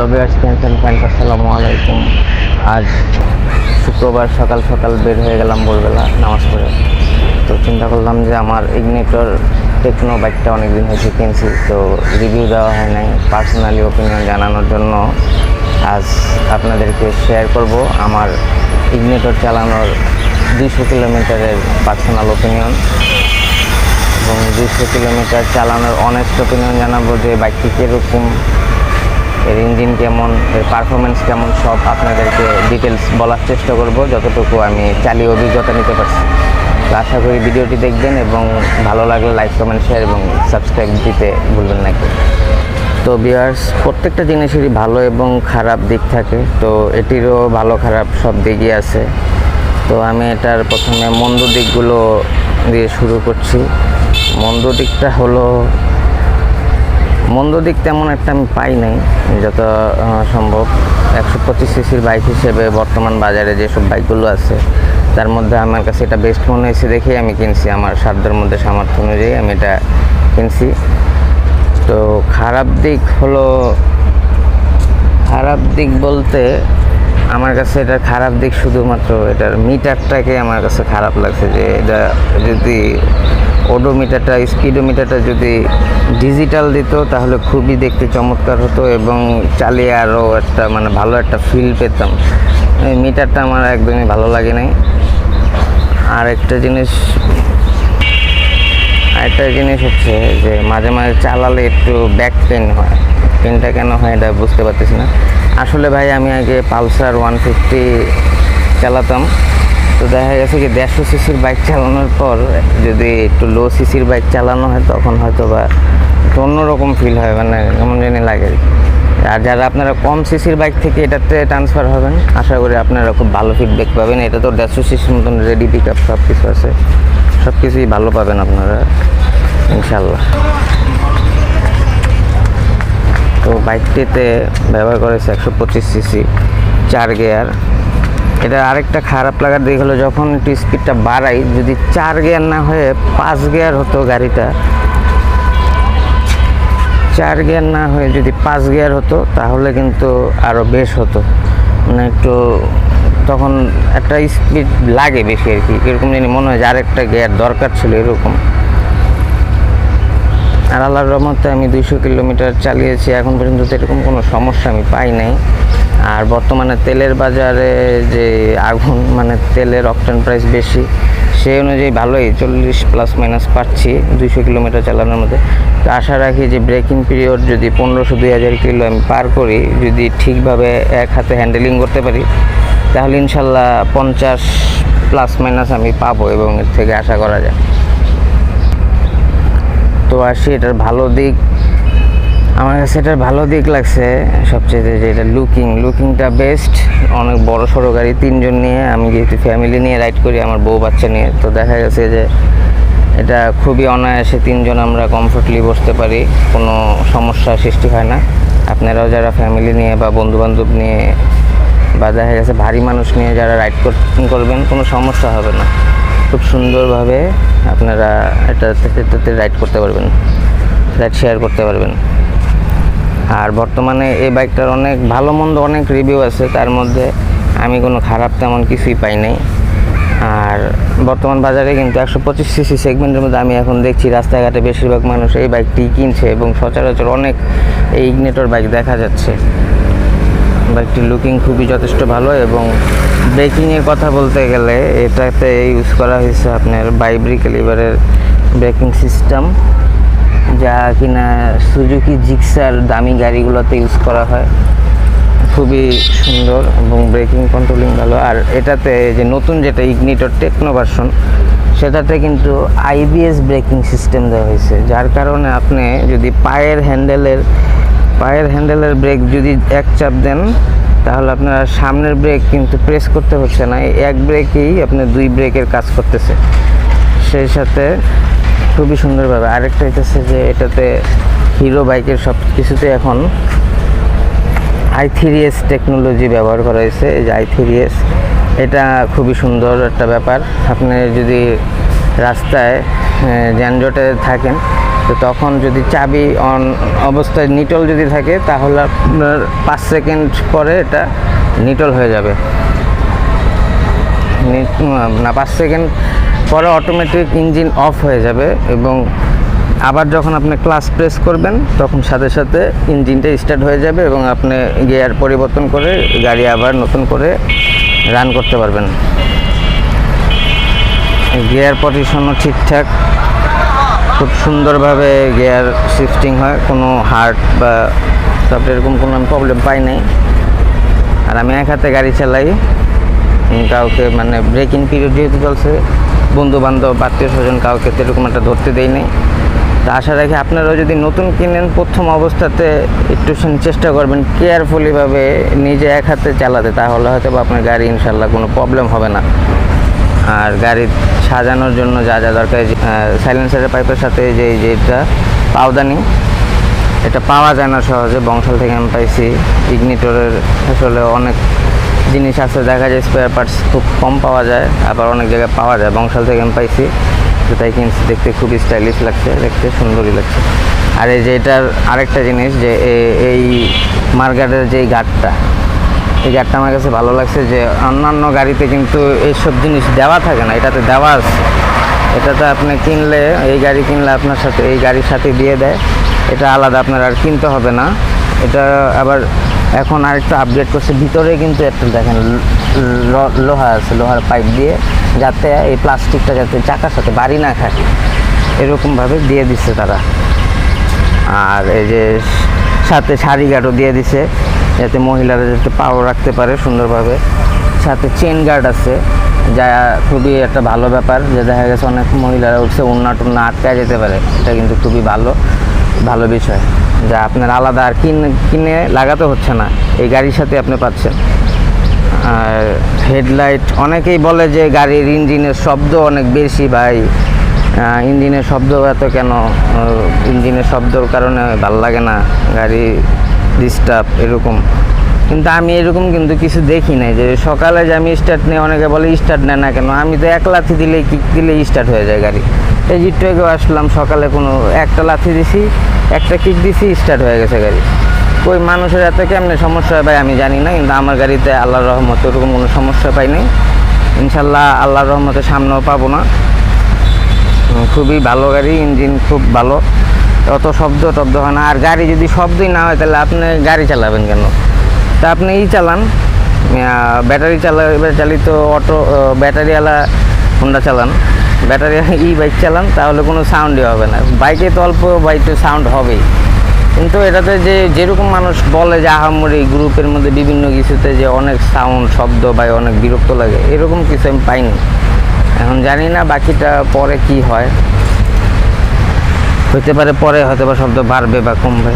Hello viewers and friends আসসালামু আলাইকুম। আজ শুক্রবার সকাল সকাল বের হয়ে গেলাম ভোরবেলা নামাজ পড়ে। তো চিন্তা করলাম যে আমার ইগনেটর টেকনো বাইকটা অনেক দিন হয়েছে কিনছি, তো রিভিউ দেওয়া হয় নাই। পার্সোনালি ওপিনিয়ন জানানোর জন্য আজ আপনাদেরকে শেয়ার করব আমার ইগনেটর চালানোর দুইশো কিলোমিটারের পার্সোনাল ওপিনিয়ন এবং দুশো কিলোমিটার চালানোর অনেস্ট ওপিনিয়ন জানাব যে বাইকটি কীরকম এর ইঞ্জিন কেমন, এর পারফরমেন্স কেমন, সব আপনাদেরকে ডিটেলস বলার চেষ্টা করব, যতটুকু আমি চালিয়ে অভিজ্ঞতা নিতে পারছি। তো আশা করি ভিডিওটি দেখবেন এবং ভালো লাগলে লাইক কমেন্ট শেয়ার এবং সাবস্ক্রাইব দিতে ভুলবেন না। তো বিয়ার্স প্রত্যেকটা জিনিসেরই ভালো এবং খারাপ দিক থাকে, তো এটিরও ভালো খারাপ সব দিকই আছে। তো আমি এটার প্রথমে মন্দ দিকগুলো দিয়ে শুরু করছি। মন্দ দিকটা হলো মন্দ দিক তেমন একটা আমি পাই নাই, যত সম্ভব। একশো পঁচিশ সিসির বাইক হিসেবে বর্তমান বাজারে যেসব বাইকগুলো আছে, তার মধ্যে আমার কাছে এটা বেস্ট মনে হয়েছে দেখেই আমি কিনছি। আমার সাধ্যের মধ্যে সামর্থ্য অনুযায়ী আমি এটা কিনছি। তো খারাপ দিক হলো, খারাপ দিক বলতে আমার কাছে এটার খারাপ দিক শুধুমাত্র এটার মিটারটাকে আমার কাছে খারাপ লাগছে যে এটা যদি ওডোমিটারটা স্পিডোমিটারটা যদি ডিজিটাল দিত, তাহলে খুবই দেখতে চমৎকার হতো এবং চালিয়ে আরও একটা মানে ভালো একটা ফিল পেতাম। এই মিটারটা আমার একদমই ভালো লাগে নাই। আর একটা জিনিস, আরেকটা জিনিস হচ্ছে যে মাঝে মাঝে চালালে একটু ব্যাক পেন হয়। পেনটা কেন হয় এটা বুঝতে পারতেছি না। আসলে ভাই, আমি আগে পালসার ওয়ান ফিফটি চালাতাম। তো দেখা গেছে কি দেড়শো সিসির বাইক চালানোর পর যদি একটু লো সিসির বাইক চালানো হয়, তখন হয়তো বা একটু অন্যরকম ফিল হয় মানে কেমন জানি লাগে। আর যারা আপনারা কম সিসির বাইক থেকে এটাতে ট্রান্সফার হবেন, আশা করি আপনারা খুব ভালো ফিডব্যাক পাবেন। এটা তো দেড়শো সিসির মতন রেডি পিক আপ সব কিছু আছে। সব কিছুই ভালো পাবেন আপনারা ইনশাল্লাহ তো বাইকটিতে ব্যবহার করেছে একশো পঁচিশ সিসি চার গিয়ার। এটা আরেকটা খারাপ লাগার দিক হলো যখন একটু স্পিডটা বাড়াই, যদি চার গিয়ার না হয়ে পাঁচ গিয়ার হতো গাড়িটা, চার গিয়ার না হয়ে যদি পাঁচ গিয়ার হতো, তাহলে কিন্তু আরও বেশ হতো। মানে একটু তখন একটা স্পিড লাগে বেশি আর কি, এরকম জানি মনে হয় যে আরেকটা গিয়ার দরকার ছিল এরকম। আর আল্লাহর রহমতে আমি দুইশো কিলোমিটার চালিয়েছি, এখন পর্যন্ত এরকম কোনো সমস্যা আমি পাই নাই। আর বর্তমানে তেলের বাজারে যে আগুন মানে তেলের অকটেন প্রাইস বেশি, সেই অনুযায়ী ভালোই, চল্লিশ প্লাস মাইনাস পাচ্ছি, দুইশো কিলোমিটার চালানোর মধ্যে। তো আশা রাখি যে ব্রেকিং পিরিয়ড যদি পনেরোশো, দুই হাজার কিলো আমি পার করি, যদি ঠিকভাবে এক হাতে হ্যান্ডেলিং করতে পারি, তাহলে ইনশাল্লাহ পঞ্চাশ প্লাস মাইনাস আমি পাবো এবং এর থেকে আশা করা যায়। তো আসি, এটার ভালো দিক আমার কাছে এটার ভালো দিক লাগছে সবচেয়ে যে এটা লুকিং লুকিংটা বেস্ট অনেক বড় সড়ো গাড়ি, তিনজন নিয়ে, আমি যেহেতু ফ্যামিলি নিয়ে রাইড করি, আমার বউ বাচ্চা নিয়ে, তো দেখা গেছে যে এটা খুবই অনায়াসে তিনজন আমরা কমফোর্টলি বসতে পারি, কোনো সমস্যা সৃষ্টি হয় না। আপনারাও যারা ফ্যামিলি নিয়ে বা বন্ধু বান্ধব নিয়ে বা দেখা গেছে ভারী মানুষ নিয়ে যারা রাইড করবেন, কোনো সমস্যা হবে না। খুব সুন্দরভাবে আপনারা এটা রাইড করতে পারবেন রাইড শেয়ার করতে পারবেন। আর বর্তমানে এই বাইকটার অনেক ভালো মন্দ অনেক রিভিউ আছে, তার মধ্যে আমি কোনো খারাপ তেমন কিছুই পাই নাই। আর বর্তমান বাজারে কিন্তু একশো পঁচিশ সিসি সেগমেন্টের মধ্যে আমি এখন দেখছি রাস্তাঘাটে বেশিরভাগ মানুষ এই বাইকটি কিনছে এবং সচরাচর অনেক এই ইগনেটর বাইক দেখা যাচ্ছে। বাইকটির লুকিং খুবই যথেষ্ট ভালো এবং ব্রেকিংয়ের কথা বলতে গেলে এটাতে ইউজ করা হয়েছে আপনার বাইব্রিক লিভারের ব্রেকিং সিস্টেম যা কিনা সুজুকি জিক্সার দামি গাড়িগুলোতে ইউজ করা হয়। খুবই সুন্দর এবং ব্রেকিং কন্ট্রোলিং ভালো। আর এটাতে যে নতুন যেটা ইগনিটর টেকনো ভার্সন সেটাতে কিন্তু আইবিএস ব্রেকিং সিস্টেম দেওয়া হয়েছে। যার কারণে আপনি যদি পায়ের হ্যান্ডেলের পায়ের হ্যান্ডেলের ব্রেক যদি এক চাপ দেন, তাহলে আপনার সামনের ব্রেক কিন্তু প্রেস করতে হচ্ছে না। এক ব্রেকেই আপনার দুই ব্রেকের কাজ করতেছে। সেই সাথে খুবই সুন্দরভাবে। আরেকটা হইতেছে যে এটাতে হিরো বাইকের সব কিছুতে এখন আই থ্রি এস টেকনোলজি ব্যবহার করা হয়েছে। এই যে আই থ্রি এস এটা খুবই সুন্দর একটা ব্যাপার। আপনি যদি রাস্তায় যানজটে থাকেন, তো তখন যদি চাবি অন অবস্থায় নিটল যদি থাকে, তাহলে আপনার পাঁচ সেকেন্ড পরে এটা নিটল হয়ে যাবে। নি- পাঁচ সেকেন্ড পরে অটোমেটিক ইঞ্জিন অফ হয়ে যাবে এবং আবার যখন আপনি ক্লাস প্রেস করবেন, তখন সাথে সাথে ইঞ্জিনটা স্টার্ট হয়ে যাবে এবং আপনি গিয়ার পরিবর্তন করে গাড়ি আবার নতুন করে রান করতে পারবেন। গিয়ার পজিশনও ঠিকঠাক। খুব সুন্দরভাবে গিয়ার শিফটিং হয়, কোনো হার্ট বা তারপরে এরকম কোনো আমি প্রবলেম পাই নাই। আর আমি এক হাতে গাড়ি চালাই কাউকে মানে ব্রেকিং পিরিয়ড যেহেতু চলছে বন্ধু বান্ধব আত্মীয় স্বজন কাউকে এরকম একটা ধরতে দেই নাই। তো আশা রাখি আপনারাও যদি নতুন কিনেন, প্রথম অবস্থাতে একটু চেষ্টা করবেন কেয়ারফুলিভাবে নিজে এক হাতে চালাতে, তাহলে হয়তো বা আপনার গাড়ি ইনশাল্লাহ কোনো প্রবলেম হবে না। আর গাড়ি সাজানোর জন্য যা যা দরকার সাইলেন্সারের পাইপের সাথে যে যেটা পাওদানি, এটা পাওয়া যায় না সহজে, বংশাল থেকে আমি পাইছি ইগনিটরের আসলে অনেক জিনিস আছে, দেখা যায় স্পেয়ার পার্টস খুব কম পাওয়া যায়, আবার অনেক জায়গায় পাওয়া যায়। বংশাল থেকে আমি পাইছি, তো তাই কিনছি, দেখতে খুবই স্টাইলিশ লাগছে, দেখতে সুন্দরই লাগছে। আর এই যে এটার আরেকটা জিনিস যে এই মার্গারের যে গার্ডটা এই গাড়িটা আমার কাছে ভালো লাগছে যে অন্যান্য গাড়িতে কিন্তু এইসব জিনিস দেওয়া থাকে না, এটাতে দেওয়া আছে। এটাতে আপনি কিনলে, এই গাড়ি কিনলে আপনার সাথে, এই গাড়ির সাথে দিয়ে দেয়। এটা আলাদা আপনার আর কিনতে হবে না। এটা আবার এখন আরেকটা আপডেট করছে। ভিতরে কিন্তু একটা দেখেন লোহা আছে, লোহার পাইপ দিয়ে যাতে এই প্লাস্টিকটা যাতে চাকার সাথে বাড়ি না খায়। এরকমভাবে দিয়ে দিচ্ছে তারা। আর এই যে সাথে শাড়ি গার্ডও দিয়ে দিছে, যাতে মহিলারা যাতে পাও রাখতে পারে সুন্দরভাবে। সাথে চেন গার্ড আছে, যা খুবই একটা ভালো ব্যাপার, যে দেখা গেছে অনেক মহিলারা উঠছে উন্না টুন্না আটকায় যেতে পারে। এটা কিন্তু খুবই ভালো ভালো বিষয়। যা আপনার আলাদা আর কিনে কিনে লাগাতে হচ্ছে না। এই গাড়ির সাথে আপনি পাচ্ছেন। আর হেডলাইট, অনেকেই বলে যে গাড়ির ইঞ্জিনের শব্দ অনেক বেশি ভাই। ইঞ্জিনের শব্দ এত কেন? ইঞ্জিনের শব্দর কারণে ভালো লাগে না গাড়ি ডিস্টার্ব এরকম। কিন্তু আমি এরকম কিন্তু কিছু দেখি নাই যে সকালে যে আমি স্টার্ট নিই অনেকে বলে স্টার্ট নেয় না কেন? আমি তো এক লাথি দিলে কিক দিলে স্টার্ট হয়ে যায় গাড়ি। এই জিট্টু আসলাম সকালে কোনো একটা লাথি দিছি একটা কিক দিছি স্টার্ট হয়ে গেছে গাড়ি। কই, মানুষের এত কেমনে সমস্যা হয় ভাই, আমি জানি না, কিন্তু আমার গাড়িতে আল্লাহর রহমতে ওরকম কোনো সমস্যা পাই নাই। ইনশাল্লাহ আল্লাহর রহমতে সামনেও পাবো না। খুবই ভালো গাড়ি, ইঞ্জিন খুব ভালো। অত শব্দ টব্দ হয় না। আর গাড়ি যদি শব্দই না হয়, তাহলে আপনি গাড়ি চালাবেন কেন? তা আপনি ই চালান। ব্যাটারি চালা চালিত অটো ব্যাটারিওয়ালা হোন্ডা চালান। ব্যাটারি ই বাইক চালান, তাহলে কোনো সাউন্ডই হবে না। বাইকে তো অল্প বাইকে সাউন্ড হবেই। কিন্তু এটাতে যে, যেরকম মানুষ বলে যে আহামরি গ্রুপের মধ্যে বিভিন্ন কিছুতে যে অনেক সাউন্ড শব্দ বা অনেক বিরক্ত লাগে, এরকম কিছু আমি পাইনি। এখন জানি না বাকিটা পরে কি হয়। হইতে পারে পরে হয়তো বা শব্দ বাড়বে বা কমবে।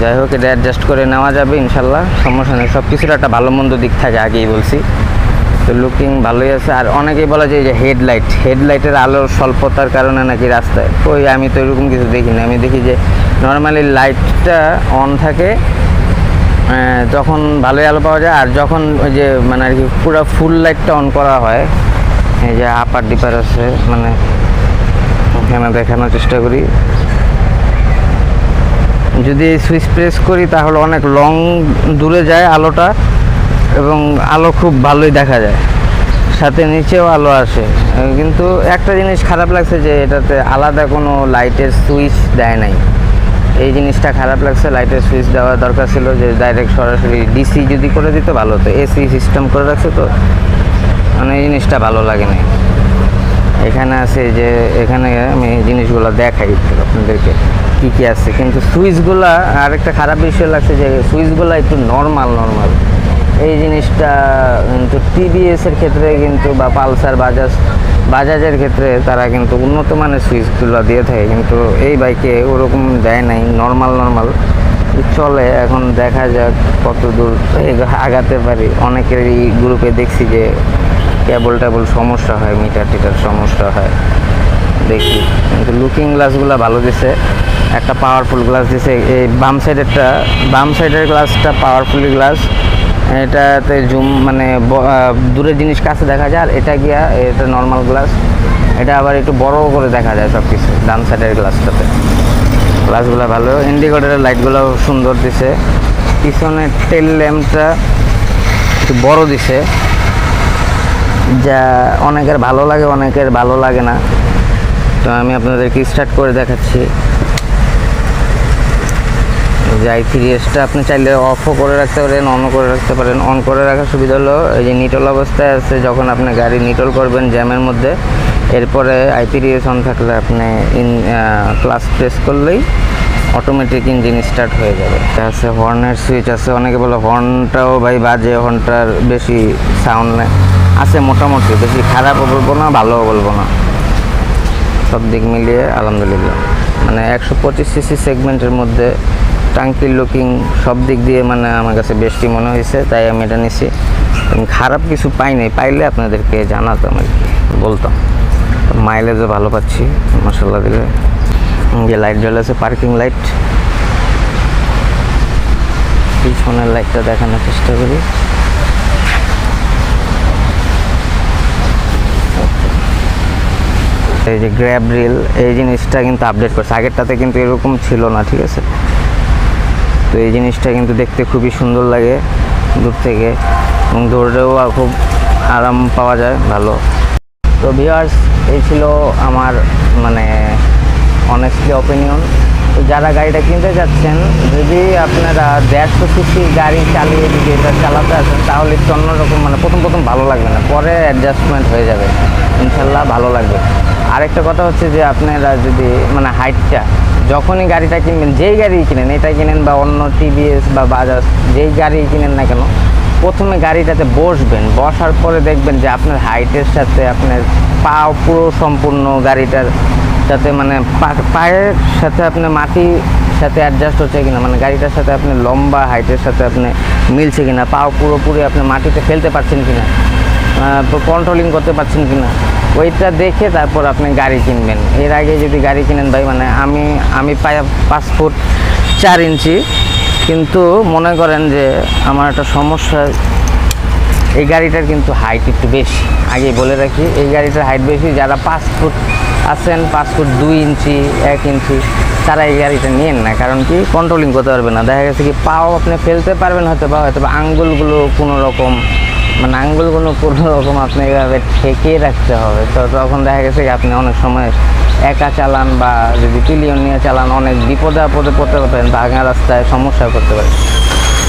যাই হোক, এটা অ্যাডজাস্ট করে নেওয়া যাবে ইনশাল্লাহ। সমস্যা নেই। সব কিছুর একটা ভালো মন্দ দিক থাকে, আগেই বলছি। তো লুকিং ভালোই আছে। আর অনেকেই বলা যায় যে হেডলাইট হেডলাইটের আলোর স্বল্পতার কারণে নাকি রাস্তায়। ওই আমি তো এরকম কিছু দেখি না। আমি দেখি যে নর্মালি লাইটটা অন থাকে তখন ভালোই আলো পাওয়া যায়, আর যখন ওই যে মানে আর কি পুরো ফুল লাইটটা অন করা হয়, এই যে আপার ডিপার আছে মানে ওখানে দেখানোর চেষ্টা করি। যদি সুইচ প্রেস করি, তাহলে অনেক লং দূরে যায় আলোটা। এবং আলো খুব ভালোই দেখা যায়। সাথে নিচেও আলো আসে। কিন্তু একটা জিনিস খারাপ লাগছে যে এটাতে আলাদা কোনো লাইটের সুইচ দেয় নাই। এই জিনিসটা খারাপ লাগছে লাইটের সুইচ দেওয়ার দরকার ছিল যে ডাইরেক্ট সরাসরি ডিসি যদি করে দিত ভালো হতো এসি সিস্টেম করে রাখছে তো। মানে এই জিনিসটা ভালো লাগে না এখানে আছে যে, এখানে আমি জিনিসগুলো দেখাই আপনাদেরকে কী কী আছে। কিন্তু সুইচগুলা আরেকটা খারাপ বিষয় লাগছে যে সুইচগুলো একটু নর্মাল নর্মাল এই জিনিসটা কিন্তু টিভিএসের ক্ষেত্রে কিন্তু বা পালসার বাজাজ, বাজাজের ক্ষেত্রে তারা কিন্তু উন্নত মানের সুইচগুলো দিয়ে থাকে। কিন্তু এই বাইকে ওরকম দেয় নাই নর্মাল নর্মাল চলে, এখন দেখা যাক কত দূর আগাতে পারি। অনেকেরই গ্রুপে দেখছি যে কেবল টেবল সমস্যা হয়, মিটার টিটার সমস্যা হয়। দেখি। কিন্তু লুকিং গ্লাসগুলো ভালো দিছে। একটা পাওয়ারফুল গ্লাস দিছে। এই বাম সাইডেরটা বাম সাইডের গ্লাসটা পাওয়ারফুল গ্লাস এটাতে জুম মানে দূরের জিনিস কাছে দেখা যায়, আর এটা গিয়া এটা নর্মাল গ্লাস এটা আবার একটু বড় করে দেখা যায় সব কিছু ডান সাইডের গ্লাসটাতে গ্লাসগুলো ভালো। ইন্ডিকেটরের লাইটগুলো সুন্দর দিছে। পিছনের টেল ল্যাম্পটা একটু বড় দিছে। যা অনেকের ভালো লাগে, অনেকের ভালো লাগে না। তো আমি আপনাদেরকে স্টার্ট করে দেখাচ্ছি। যাই এসটা আপনি চাইলে অফও করে রাখতে পারেন অনও করে রাখতে পারেন। অন করে রাখার সুবিধা হলো, এই যে নিটল অবস্থায় আছে, যখন আপনি গাড়ি নিটল করবেন জ্যামের মধ্যে, এরপরে আই থ্রি এস অন থাকলে আপনি ইন ক্লাস প্রেস করলেই অটোমেটিক ইঞ্জিন স্টার্ট হয়ে যাবে। আছে হর্নের সুইচ আছে, অনেকে বলে হর্নটাও ভাই বাজে হর্নটার বেশি সাউন্ড আছে মোটামুটি, বেশি খারাপও বলব না, ভালোও বলব না। সব দিক মিলিয়ে আলহামদুলিল্লাহ। মানে একশো পঁচিশ সিসি সেগমেন্টের মধ্যে টাঙ্কির লুকিং সব দিক দিয়ে মানে আমার কাছে বেশি মনে হয়েছে, তাই আমি এটা নিছি। খারাপ কিছু পাইনি পাইলে আপনাদেরকে জানাতাম আর কি, বলতাম। মাইলেজও ভালো পাচ্ছি মশলা দিলে। যে লাইট জ্বলেছে পার্কিং লাইট পিছনের লাইটটা দেখানোর চেষ্টা করি। এই যে গ্র্যাব রিল এই জিনিসটা কিন্তু আপডেট করছে। আগেরটাতে কিন্তু এরকম ছিল না, ঠিক আছে? তো এই জিনিসটা কিন্তু দেখতে খুবই সুন্দর লাগে দূর থেকে এবং দৌড়েও খুব আরাম পাওয়া যায়, ভালো। তো ভিউয়ার্স এই ছিল আমার মানে অনেস্টলি অপিনিয়ন তো যারা গাড়িটা কিনতে যাচ্ছেন, যদি আপনারা দেড়শো সিসি গাড়ি চালিয়ে যদি এটা চালাতে আসেন, তাহলে একটু অন্যরকম মানে প্রথম প্রথম ভালো লাগবে না, পরে অ্যাডজাস্টমেন্ট হয়ে যাবে। ইনশাল্লাহ ভালো লাগবে। আরেকটা কথা হচ্ছে যে আপনারা যদি মানে হাইটটা যখনই গাড়িটা কিনবেন, যেই গাড়ি কিনেন, এটা কিনেন বা অন্য টিভিএস বা বাজাজ যেই গাড়ি কিনেন না কেন, প্রথমে গাড়িটাতে বসবেন, বসার পরে দেখবেন যে আপনার হাইটের সাথে আপনার পা পুরো সম্পূর্ণ গাড়িটার সাথে মানে পায়ের সাথে আপনার মাটির সাথে অ্যাডজাস্ট হচ্ছে কিনা মানে গাড়িটার সাথে আপনি লম্বা হাইটের সাথে আপনি মিলছে কিনা, পাও পুরোপুরি আপনি মাটিতে ফেলতে পারছেন কিনা। কন্ট্রোলিং করতে পারছেন কিনা? ওইটা দেখে তারপর আপনি গাড়ি কিনবেন। এর আগে যদি গাড়ি কিনেন ভাই মানে আমি আমি পাঁচ ফুট চার ইঞ্চি, কিন্তু মনে করেন যে আমার একটা সমস্যা, এই গাড়িটার কিন্তু হাইট একটু বেশি। আগে বলে রাখি, এই গাড়িটার হাইট বেশি, যারা পাঁচ ফুট আছেন, পাঁচ ফুট দুই ইঞ্চি, এক ইঞ্চি, তারা এই গাড়িটা নিয়েন না। কারণ কি? কন্ট্রোলিং করতে পারবে না। দেখা গেছে কি, পাও আপনি ফেলতে পারবেন হয়তো বা হয়তো বা আঙ্গুলগুলো কোনো রকম মানে আঙ্গুলগুলো কোনো রকম আপনি এভাবে ঠেকিয়ে রাখতে হবে। তো তখন দেখা গেছে কি আপনি অনেক সময় একা চালান বা যদি পিলিয়ন নিয়ে চালান, অনেক বিপদে আপদে পড়তে পারেন ভাঙা রাস্তায় সমস্যা করতে পারে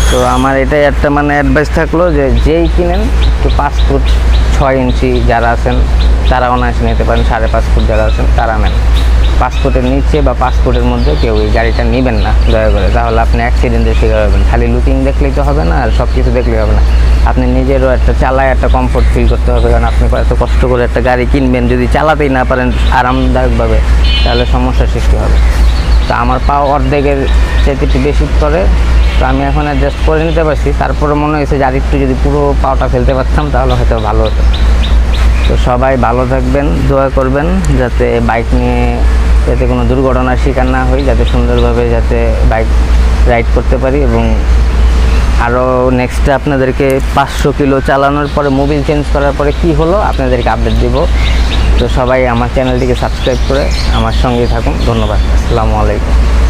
তো আমার এটাই একটা মানে অ্যাডভাইস থাকল যে যেই কিনেন, একটু পাঁচ ফুট ছয় ইঞ্চি যারা আছেন, তারা অনায়াসে নিতে পারেন, সাড়ে পাঁচ ফুট যারা আছেন, তারা নেন। পাঁচ ফুটের নিচে বা পাসপোর্টের মধ্যে কেউ এই গাড়িটা নেবেন না, দয়া করে। তাহলে আপনি অ্যাক্সিডেন্টের শিকার হবেন খালি লুকিং দেখলেই তো হবে না, আর সব কিছু দেখলেই হবে না। আপনি নিজেরও একটা চালায় একটা কমফোর্ট ফিল করতে হবে, কারণ আপনি এত কষ্ট করে একটা গাড়ি কিনবেন। যদি চালাতেই না পারেন আরামদায়কভাবে, তাহলে সমস্যার সৃষ্টি হবে। তা আমার পাও অর্ধেকের চাইতে একটু বেশি করে তো আমি এখন অ্যাডজাস্ট করে নিতে পারছি। তারপরে মনে হয়েছে যে আরেকটু যদি পুরো পাওটা ফেলতে পারতাম, তাহলে হয়তো ভালো হতো। তো সবাই ভালো থাকবেন, দোয়া করবেন, যাতে বাইক নিয়ে যাতে কোনো দুর্ঘটনার শিকার না হই, যাতে সুন্দরভাবে যাতে বাইক রাইড করতে পারি এবং আরও নেক্সটে আপনাদেরকে পাঁচশো কিলো চালানোর পরে মোবিল চেঞ্জ করার পরে কি হলো আপনাদেরকে আপডেট দিব। তো সবাই আমার চ্যানেলটিকে সাবস্ক্রাইব করে আমার সঙ্গে থাকুন। ধন্যবাদ। আসসালামু আলাইকুম।